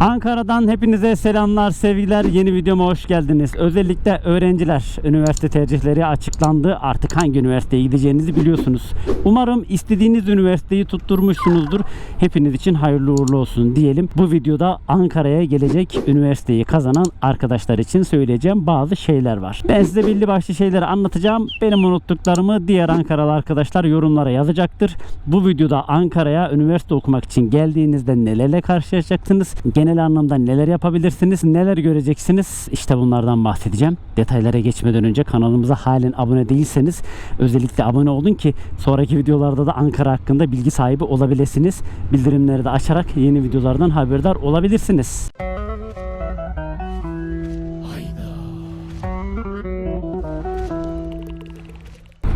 Ankara'dan hepinize selamlar, sevgiler. Yeni videoma hoş geldiniz. Özellikle öğrenciler, üniversite tercihleri açıklandı. Artık hangi üniversiteye gideceğinizi biliyorsunuz. Umarım istediğiniz üniversiteyi tutturmuşsunuzdur. Hepiniz için hayırlı uğurlu olsun diyelim. Bu videoda Ankara'ya gelecek üniversiteyi kazanan arkadaşlar için söyleyeceğim bazı şeyler var. Ben size belli başlı şeyleri anlatacağım. Benim unuttuklarımı diğer Ankaralı arkadaşlar yorumlara yazacaktır. Bu videoda Ankara'ya üniversite okumak için geldiğinizde nelerle karşılaşacaksınız? Genel anlamda neler yapabilirsiniz? Neler göreceksiniz? İşte bunlardan bahsedeceğim. Detaylara geçmeden önce kanalımıza halen abone değilseniz özellikle abone olun ki sonraki videolarda da Ankara hakkında bilgi sahibi olabilirsiniz. Bildirimleri de açarak yeni videolardan haberdar olabilirsiniz.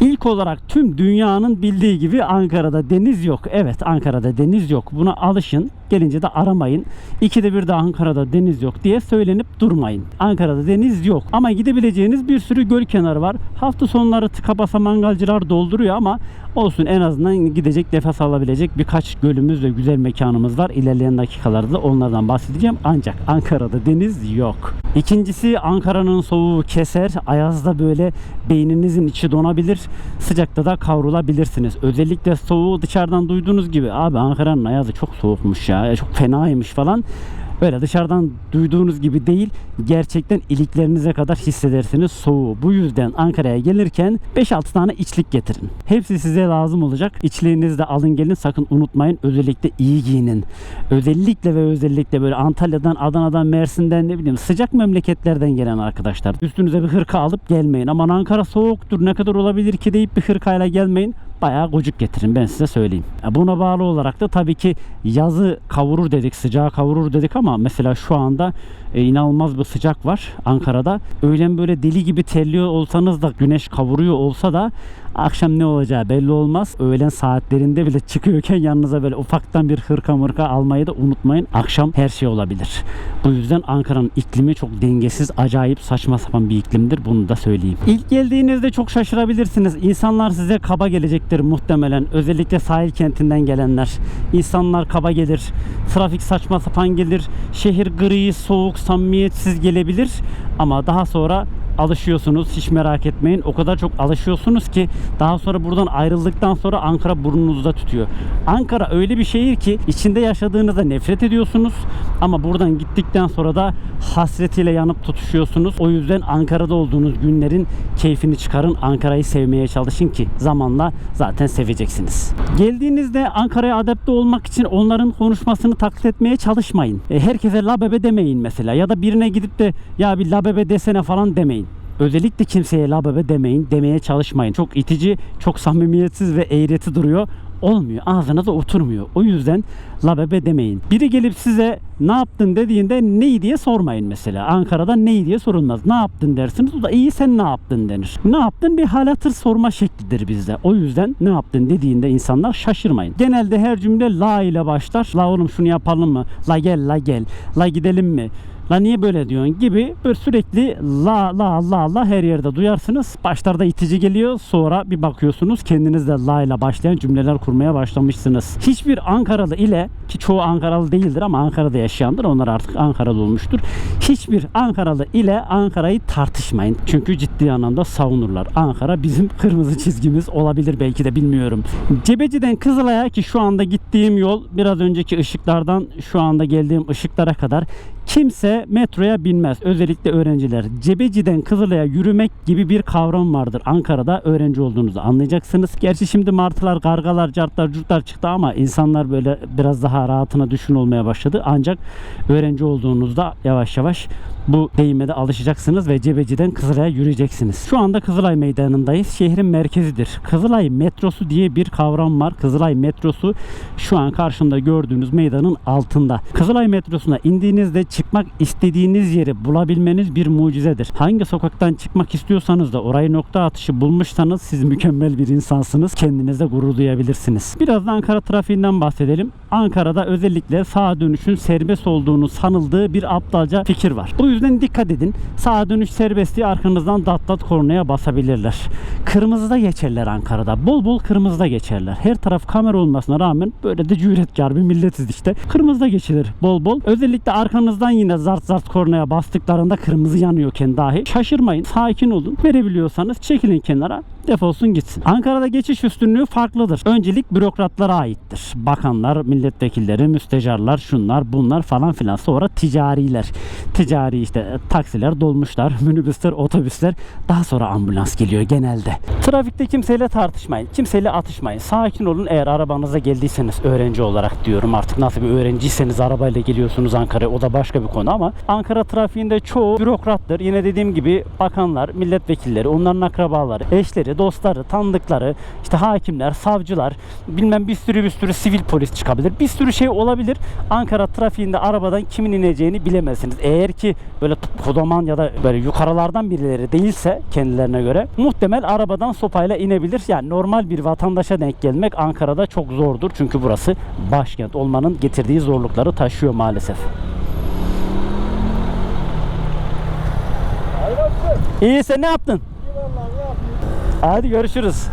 İlk olarak tüm dünyanın bildiği gibi Ankara'da deniz yok. Evet Ankara'da deniz yok. Buna alışın. Gelince de aramayın. İkide bir de Ankara'da deniz yok diye söylenip durmayın. Ankara'da deniz yok. Ama gidebileceğiniz bir sürü göl kenarı var. Hafta sonları tıka basa mangalcılar dolduruyor ama olsun en azından gidecek nefes alabilecek birkaç gölümüz ve güzel mekanımız var. İlerleyen dakikalarda da onlardan bahsedeceğim. Ancak Ankara'da deniz yok. İkincisi Ankara'nın soğuğu keser. Ayazda böyle beyninizin içi donabilir. Sıcakta da kavrulabilirsiniz. Özellikle soğuğu dışarıdan duyduğunuz gibi abi Ankara'nın ayazı çok soğukmuş ya. Çok fenaymış falan. Böyle dışarıdan duyduğunuz gibi değil, gerçekten iliklerinize kadar hissedersiniz soğuğu. Bu yüzden Ankara'ya gelirken 5-6 tane içlik getirin. Hepsi size lazım olacak. İçliğinizi de alın gelin sakın unutmayın. Özellikle iyi giyinin. Özellikle ve özellikle böyle Antalya'dan, Adana'dan, Mersin'den ne bileyim sıcak memleketlerden gelen arkadaşlar. Üstünüze bir hırka alıp gelmeyin. Aman Ankara soğuktur ne kadar olabilir ki deyip bir hırkayla gelmeyin bayağı gocuk getirin ben size söyleyeyim. Buna bağlı olarak da tabii ki yazı kavurur dedik, sıcağı kavurur dedik ama mesela şu anda e, inanılmaz bir sıcak var Ankara'da. Öğlen böyle deli gibi terliyor olsanız da güneş kavuruyor olsa da akşam ne olacağı belli olmaz. Öğlen saatlerinde bile çıkıyorken yanınıza böyle ufaktan bir hırka mırka almayı da unutmayın. Akşam her şey olabilir. Bu yüzden Ankara'nın iklimi çok dengesiz, acayip saçma sapan bir iklimdir. Bunu da söyleyeyim. İlk geldiğinizde çok şaşırabilirsiniz. İnsanlar size kaba gelecektir muhtemelen. Özellikle sahil kentinden gelenler. İnsanlar kaba gelir. Trafik saçma sapan gelir. Şehir gri, soğuk, samimiyetsiz gelebilir. Ama daha sonra alışıyorsunuz. Hiç merak etmeyin. O kadar çok alışıyorsunuz ki daha sonra buradan ayrıldıktan sonra Ankara burnunuzda tutuyor. Ankara öyle bir şehir ki içinde yaşadığınızda nefret ediyorsunuz ama buradan gittikten sonra da hasretiyle yanıp tutuşuyorsunuz. O yüzden Ankara'da olduğunuz günlerin keyfini çıkarın. Ankara'yı sevmeye çalışın ki zamanla zaten seveceksiniz. Geldiğinizde Ankara'ya adapte olmak için onların konuşmasını taklit etmeye çalışmayın. E, herkese la bebe demeyin mesela ya da birine gidip de ya bir la bebe desene falan demeyin. Özellikle kimseye la bebe demeyin, demeye çalışmayın. Çok itici, çok samimiyetsiz ve eğreti duruyor. Olmuyor. Ağzına da oturmuyor. O yüzden la bebe demeyin. Biri gelip size ne yaptın dediğinde neyi diye sormayın mesela. Ankara'da neyi diye sorulmaz. Ne yaptın dersiniz. O da iyi sen ne yaptın denir. Ne yaptın bir hal hatır sorma şeklidir bizde. O yüzden ne yaptın dediğinde insanlar şaşırmayın. Genelde her cümle la ile başlar. La oğlum şunu yapalım mı? La gel la gel. La gidelim mi? La niye böyle diyorsun gibi böyle sürekli la la la la her yerde duyarsınız. Başlarda itici geliyor sonra bir bakıyorsunuz kendiniz de la ile başlayan cümleler kurmaya başlamışsınız. Hiçbir Ankaralı ile ki çoğu Ankaralı değildir ama Ankara'da yaşayandır onlar artık Ankaralı olmuştur. Hiçbir Ankaralı ile Ankara'yı tartışmayın. Çünkü ciddi anlamda savunurlar. Ankara bizim kırmızı çizgimiz olabilir belki de bilmiyorum. Cebeci'den Kızılay'a ki şu anda gittiğim yol biraz önceki ışıklardan şu anda geldiğim ışıklara kadar Kimse metroya binmez. Özellikle öğrenciler. Cebeci'den Kızılay'a yürümek gibi bir kavram vardır. Ankara'da öğrenci olduğunuzu anlayacaksınız. Gerçi şimdi martılar, kargalar, cartlar, curtlar çıktı ama insanlar böyle biraz daha rahatına düşün olmaya başladı. Ancak öğrenci olduğunuzda yavaş yavaş bu deyime de alışacaksınız ve Cebeci'den Kızılay'a yürüyeceksiniz. Şu anda Kızılay Meydanı'ndayız. Şehrin merkezidir. Kızılay metrosu diye bir kavram var. Kızılay metrosu şu an karşımda gördüğünüz meydanın altında. Kızılay metrosuna indiğinizde çıkmak istediğiniz yeri bulabilmeniz bir mucizedir. Hangi sokaktan çıkmak istiyorsanız da orayı nokta atışı bulmuşsanız siz mükemmel bir insansınız. Kendinize gurur duyabilirsiniz. Biraz da Ankara trafiğinden bahsedelim. Ankara Ankara'da özellikle sağa dönüşün serbest olduğunu sanıldığı bir aptalca fikir var. Bu yüzden dikkat edin. Sağa dönüş serbestliği arkanızdan dat dat kornaya basabilirler. Kırmızıda geçerler Ankara'da. Bol bol kırmızıda geçerler. Her taraf kamera olmasına rağmen böyle de cüretkar bir milletiz işte. Kırmızıda geçilir bol bol. Özellikle arkanızdan yine zart zart kornaya bastıklarında kırmızı yanıyorken dahi şaşırmayın. Sakin olun. Verebiliyorsanız çekilin kenara. Defolsun gitsin. Ankara'da geçiş üstünlüğü farklıdır. Öncelik bürokratlara aittir. Bakanlar, milletvekilleri, müstecarlar, şunlar, bunlar falan filan. Sonra ticariler. Ticari işte e, taksiler, dolmuşlar, minibüsler, otobüsler. Daha sonra ambulans geliyor genelde. Trafikte kimseyle tartışmayın. Kimseyle atışmayın. Sakin olun eğer arabanıza geldiyseniz öğrenci olarak diyorum artık nasıl bir öğrenciyseniz arabayla geliyorsunuz Ankara'ya o da başka bir konu ama Ankara trafiğinde çoğu bürokrattır. Yine dediğim gibi bakanlar, milletvekilleri, onların akrabaları, eşleri, dostları, tanıdıkları, işte hakimler, savcılar, bilmem bir sürü bir sürü sivil polis çıkabilir. Bir sürü şey olabilir. Ankara trafiğinde arabadan kimin ineceğini bilemezsiniz. Eğer ki böyle kodoman ya da böyle yukarılardan birileri değilse kendilerine göre muhtemel arabadan sopayla inebilir. Yani normal bir vatandaşa denk gelmek Ankara'da çok zordur. Çünkü burası başkent olmanın getirdiği zorlukları taşıyor maalesef. İyi sen ne yaptın? Hadi görüşürüz.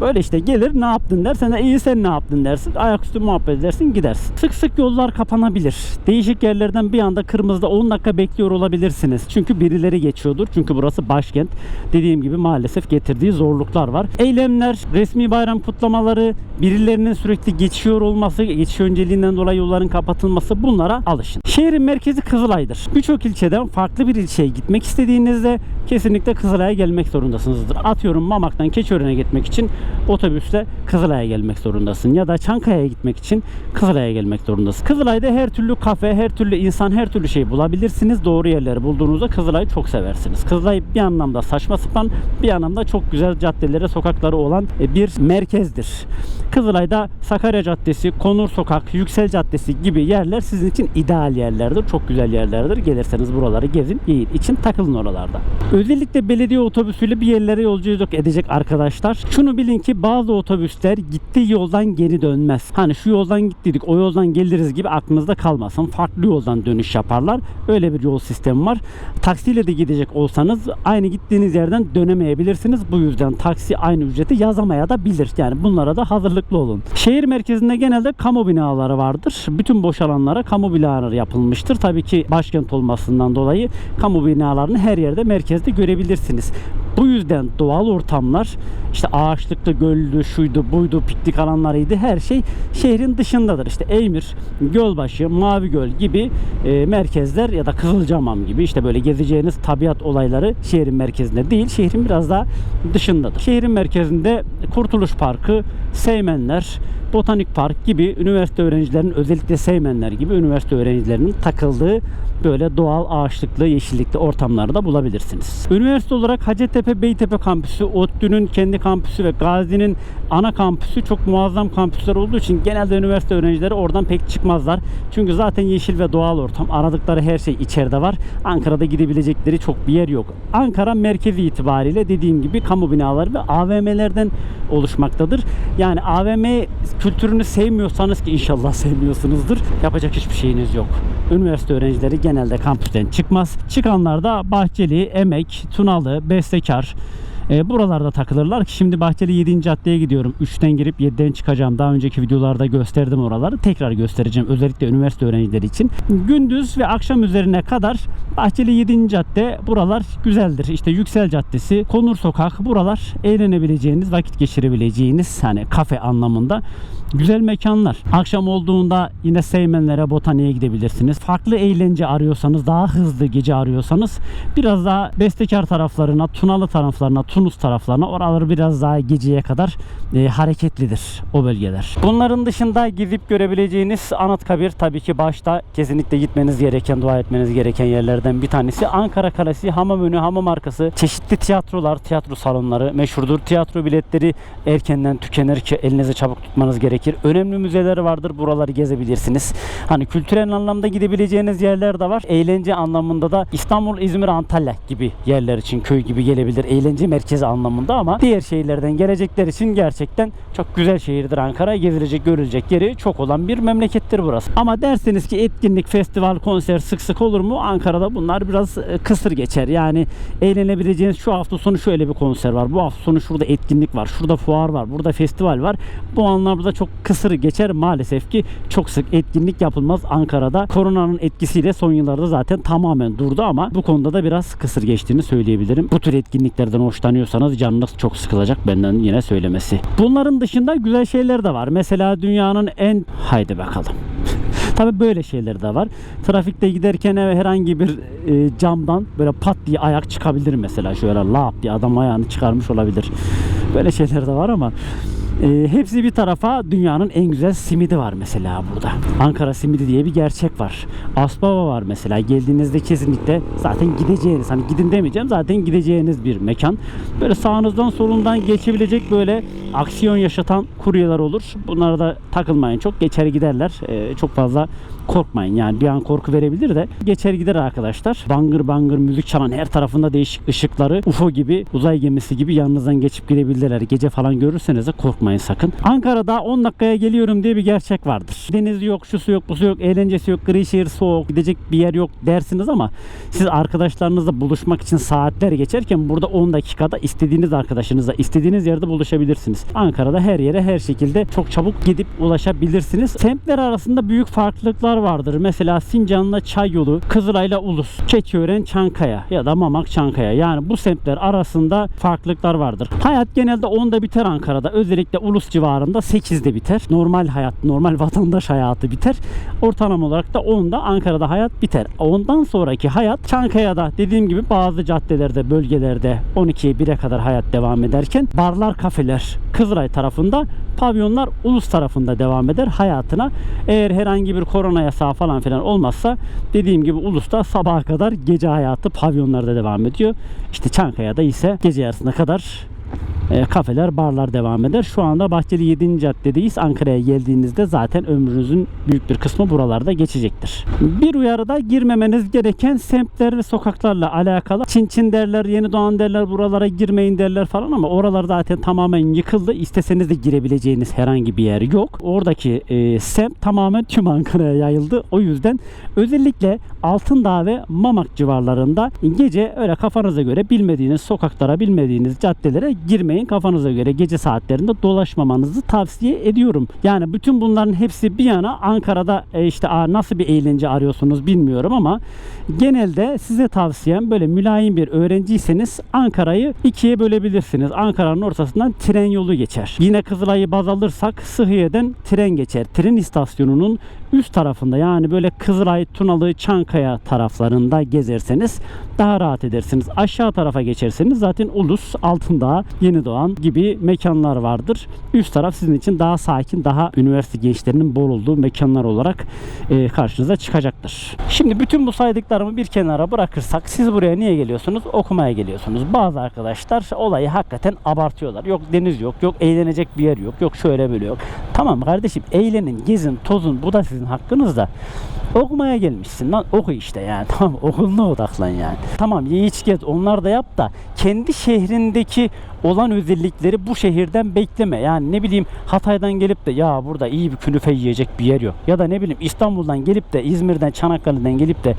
Böyle işte gelir ne yaptın der. Sen de iyi sen ne yaptın dersin. Ayaküstü muhabbet edersin gidersin. Sık sık yollar kapanabilir. Değişik yerlerden bir anda kırmızıda 10 dakika bekliyor olabilirsiniz. Çünkü birileri geçiyordur. Çünkü burası başkent. Dediğim gibi maalesef getirdiği zorluklar var. Eylemler, resmi bayram kutlamaları, birilerinin sürekli geçiyor olması, geçiş önceliğinden dolayı yolların kapatılması bunlara alışın. Şehrin merkezi Kızılay'dır. Birçok ilçeden farklı bir ilçeye gitmek istediğinizde kesinlikle Kızılay'a gelmek zorundasınızdır. Atıyorum Mamak'tan Keçiören'e gitmek için otobüsle Kızılay'a gelmek zorundasın. Ya da Çankaya'ya gitmek için Kızılay'a gelmek zorundasın. Kızılay'da her türlü kafe, her türlü insan, her türlü şey bulabilirsiniz. Doğru yerleri bulduğunuzda Kızılay'ı çok seversiniz. Kızılay bir anlamda saçma sapan, bir anlamda çok güzel caddeleri, sokakları olan e, bir merkezdir. Kızılay'da Sakarya Caddesi, Konur Sokak, Yüksel Caddesi gibi yerler sizin için ideal yerlerdir. Çok güzel yerlerdir. Gelirseniz buraları gezin, yiyin, için takılın oralarda. Özellikle belediye otobüsüyle bir yerlere yolculuk edecek arkadaşlar. Şunu bilin ki bazı otobüsler gittiği yoldan geri dönmez. Hani şu yoldan gittiydik, o yoldan geliriz gibi aklınızda kalmasın. Farklı yoldan dönüş yaparlar. Öyle bir yol sistemi var. Taksiyle de gidecek olsanız aynı gittiğiniz yerden dönemeyebilirsiniz. Bu yüzden taksi aynı ücreti yazamaya da bilir. Yani bunlara da hazırlıklı olun. Şehir merkezinde genelde kamu binaları vardır. Bütün boş alanlara kamu binaları yapılmıştır. Tabii ki başkent olmasından dolayı kamu binalarını her yerde merkezde görebilirsiniz. Bu yüzden doğal ortamlar işte ağaçlıklı, göllü, şuydu, buydu, piknik alanlarıydı her şey şehrin dışındadır. İşte Eymir, Gölbaşı, Mavi Göl gibi e, merkezler ya da Kızılcamam gibi işte böyle gezeceğiniz tabiat olayları şehrin merkezinde değil, şehrin biraz daha dışındadır. Şehrin merkezinde Kurtuluş Parkı, Seymenler, Botanik Park gibi üniversite öğrencilerinin özellikle Seymenler gibi üniversite öğrencilerinin takıldığı böyle doğal ağaçlıklı, yeşillikli ortamları da bulabilirsiniz. Üniversite olarak Hacettepe Beytepe kampüsü, ODTÜ'nün kendi kampüsü ve Gazi'nin ana kampüsü çok muazzam kampüsler olduğu için genelde üniversite öğrencileri oradan pek çıkmazlar. Çünkü zaten yeşil ve doğal ortam. Aradıkları her şey içeride var. Ankara'da gidebilecekleri çok bir yer yok. Ankara merkezi itibariyle dediğim gibi kamu binaları ve AVM'lerden oluşmaktadır. Yani AVM kültürünü sevmiyorsanız ki inşallah sevmiyorsunuzdur. Yapacak hiçbir şeyiniz yok. Üniversite öğrencileri genelde kampüsten çıkmaz. Çıkanlar da Bahçeli, Emek, Tunalı, Bestekar, e, buralarda takılırlar ki şimdi Bahçeli 7. caddeye gidiyorum. 3'ten girip 7'den çıkacağım. Daha önceki videolarda gösterdim oraları. Tekrar göstereceğim. Özellikle üniversite öğrencileri için. Gündüz ve akşam üzerine kadar Bahçeli 7. cadde buralar güzeldir. İşte Yüksel Caddesi, Konur Sokak buralar eğlenebileceğiniz, vakit geçirebileceğiniz hani kafe anlamında güzel mekanlar. Akşam olduğunda yine Seymenlere, Botaniğe gidebilirsiniz. Farklı eğlence arıyorsanız, daha hızlı gece arıyorsanız biraz daha Bestekar taraflarına, Tunalı taraflarına, Tunus taraflarına oraları biraz daha geceye kadar e, hareketlidir o bölgeler. Bunların dışında gidip görebileceğiniz Anıtkabir tabii ki başta kesinlikle gitmeniz gereken, dua etmeniz gereken yerlerden bir tanesi. Ankara Kalesi, Hamamönü, Hamam Arkası, çeşitli tiyatrolar, tiyatro salonları meşhurdur. Tiyatro biletleri erkenden tükenir ki elinize çabuk tutmanız gerekir. Önemli müzeleri vardır. Buraları gezebilirsiniz. Hani kültürel anlamda gidebileceğiniz yerler de var. Eğlence anlamında da İstanbul, İzmir, Antalya gibi yerler için köy gibi gelebilir. Eğlence merkezi merkezi anlamında ama diğer şehirlerden gelecekler için gerçekten çok güzel şehirdir Ankara. Gezilecek, görülecek yeri çok olan bir memlekettir burası. Ama derseniz ki etkinlik, festival, konser sık sık olur mu? Ankara'da bunlar biraz e, kısır geçer. Yani eğlenebileceğiniz şu hafta sonu şöyle bir konser var. Bu hafta sonu şurada etkinlik var. Şurada fuar var. Burada festival var. Bu anlamda çok kısır geçer. Maalesef ki çok sık etkinlik yapılmaz Ankara'da. Koronanın etkisiyle son yıllarda zaten tamamen durdu ama bu konuda da biraz kısır geçtiğini söyleyebilirim. Bu tür etkinliklerden hoşlanıyorsanız canınız çok sıkılacak benden yine söylemesi. Bunların dışında güzel şeyler de var. Mesela dünyanın en haydi bakalım. Tabi böyle şeyler de var. Trafikte giderken herhangi bir e, camdan böyle pat diye ayak çıkabilir mesela. Şöyle lap diye adam ayağını çıkarmış olabilir. Böyle şeyler de var ama e, hepsi bir tarafa dünyanın en güzel simidi var mesela burada. Ankara simidi diye bir gerçek var. Asbaba var mesela. Geldiğinizde kesinlikle zaten gideceğiniz hani gidin demeyeceğim zaten gideceğiniz bir mekan. Böyle sağınızdan solundan geçebilecek böyle aksiyon yaşatan kuryeler olur. Bunlara da takılmayın çok. Geçer giderler. E, çok fazla korkmayın yani bir an korku verebilir de geçer gider arkadaşlar. Bangır bangır müzik çalan her tarafında değişik ışıkları UFO gibi uzay gemisi gibi yanınızdan geçip gidebilirler. Gece falan görürseniz de korkmayın sakın. Ankara'da 10 dakikaya geliyorum diye bir gerçek vardır. Deniz yok, şusu yok, busu yok, eğlencesi yok, gri şehir soğuk, gidecek bir yer yok dersiniz ama siz arkadaşlarınızla buluşmak için saatler geçerken burada 10 dakikada istediğiniz arkadaşınızla istediğiniz yerde buluşabilirsiniz. Ankara'da her yere her şekilde çok çabuk gidip ulaşabilirsiniz. Semtler arasında büyük farklılıklar vardır. Mesela Sincan'la Çay yolu, Kızılay'la Ulus, Keçiören, Çankaya ya da Mamak, Çankaya. Yani bu semtler arasında farklılıklar vardır. Hayat genelde 10'da biter Ankara'da. Özellikle Ulus civarında 8'de biter. Normal hayat, normal vatandaş hayatı biter. Ortalama olarak da 10'da Ankara'da hayat biter. Ondan sonraki hayat Çankaya'da dediğim gibi bazı caddelerde, bölgelerde 12'ye 1'e kadar hayat devam ederken barlar, kafeler Kızılay tarafında, pavyonlar Ulus tarafında devam eder hayatına. Eğer herhangi bir korona yasağı falan filan olmazsa dediğim gibi Ulus'ta sabaha kadar gece hayatı pavyonlarda devam ediyor. İşte Çankaya'da ise gece yarısına kadar e, kafeler, barlar devam eder. Şu anda Bahçeli 7. caddedeyiz. Ankara'ya geldiğinizde zaten ömrünüzün büyük bir kısmı buralarda geçecektir. Bir uyarıda girmemeniz gereken semtler ve sokaklarla alakalı. Çin Çin derler, yeni doğan derler, buralara girmeyin derler falan ama oralar zaten tamamen yıkıldı. İsteseniz de girebileceğiniz herhangi bir yer yok. Oradaki e, semt tamamen tüm Ankara'ya yayıldı. O yüzden özellikle Altındağ ve Mamak civarlarında gece öyle kafanıza göre bilmediğiniz sokaklara, bilmediğiniz caddelere girmeyin. Kafanıza göre gece saatlerinde dolaşmamanızı tavsiye ediyorum. Yani bütün bunların hepsi bir yana Ankara'da e, işte nasıl bir eğlence arıyorsunuz bilmiyorum ama genelde size tavsiyem böyle mülayim bir öğrenciyseniz Ankara'yı ikiye bölebilirsiniz. Ankara'nın ortasından tren yolu geçer. Yine Kızılay'ı baz alırsak Sıhhiye'den tren geçer. Tren istasyonunun üst tarafında yani böyle Kızılay, Tunalı, Çankaya taraflarında gezerseniz daha rahat edersiniz. Aşağı tarafa geçerseniz zaten Ulus, Altındağ, Yeni Doğan gibi mekanlar vardır. Üst taraf sizin için daha sakin, daha üniversite gençlerinin bol olduğu mekanlar olarak e, karşınıza çıkacaktır. Şimdi bütün bu saydıklarımı bir kenara bırakırsak siz buraya niye geliyorsunuz? Okumaya geliyorsunuz. Bazı arkadaşlar olayı hakikaten abartıyorlar. Yok deniz yok, yok eğlenecek bir yer yok, yok şöyle böyle yok. Tamam kardeşim eğlenin, gezin, tozun bu da sizin hakkınız da okumaya gelmişsin lan oku işte yani tamam okuluna odaklan yani. Tamam ye iç gez onlar da yap da kendi şehrindeki olan özellikleri bu şehirden bekleme. Yani ne bileyim Hatay'dan gelip de ya burada iyi bir künefe yiyecek bir yer yok. Ya da ne bileyim İstanbul'dan gelip de İzmir'den Çanakkale'den gelip de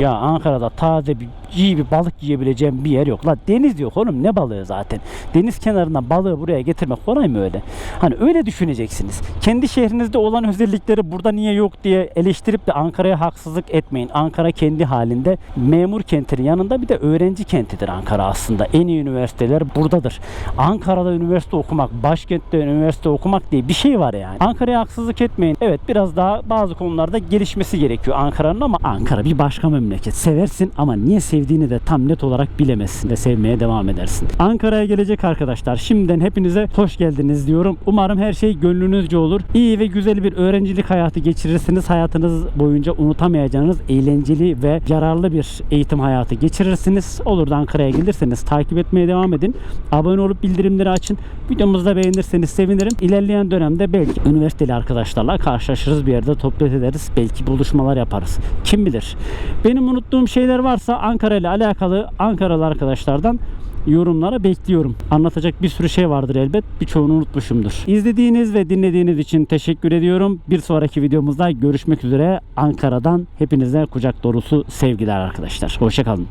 ya Ankara'da taze bir iyi bir balık yiyebileceğim bir yer yok. La deniz yok oğlum ne balığı zaten. Deniz kenarından balığı buraya getirmek kolay mı öyle? Hani öyle düşüneceksiniz. Kendi şehrinizde olan özellikleri burada niye yok diye eleştirip de Ankara'ya haksızlık etmeyin. Ankara kendi halinde memur kentinin yanında bir de öğrenci kentidir Ankara aslında. En iyi üniversiteler buradadır. Ankara'da üniversite okumak, başkentte üniversite okumak diye bir şey var yani. Ankara'ya haksızlık etmeyin. Evet biraz daha bazı konularda gelişmesi gerekiyor Ankara'nın ama Ankara bir başka memleket. Seversin ama niye sevdiğini de tam net olarak bilemezsin ve sevmeye devam edersin. Ankara'ya gelecek arkadaşlar. Şimdiden hepinize hoş geldiniz diyorum. Umarım her şey gönlünüzce olur. İyi ve güzel bir öğrencilik hayatı geçirirsiniz. Hayatınız boyunca unutamayacağınız eğlenceli ve yararlı bir eğitim hayatı geçirirsiniz. Olur da Ankara'ya gelirseniz takip etmeye devam edin. Abone olup bildirimleri açın. Videomuzu da beğenirseniz sevinirim. İlerleyen dönemde belki üniversiteli arkadaşlarla karşılaşırız bir yerde sohbet ederiz. Belki buluşmalar yaparız. Kim bilir. Benim unuttuğum şeyler varsa Ankara ile alakalı Ankaralı arkadaşlardan yorumlara bekliyorum. Anlatacak bir sürü şey vardır elbet. Birçoğunu unutmuşumdur. İzlediğiniz ve dinlediğiniz için teşekkür ediyorum. Bir sonraki videomuzda görüşmek üzere. Ankara'dan hepinize kucak dolusu sevgiler arkadaşlar. Hoşçakalın.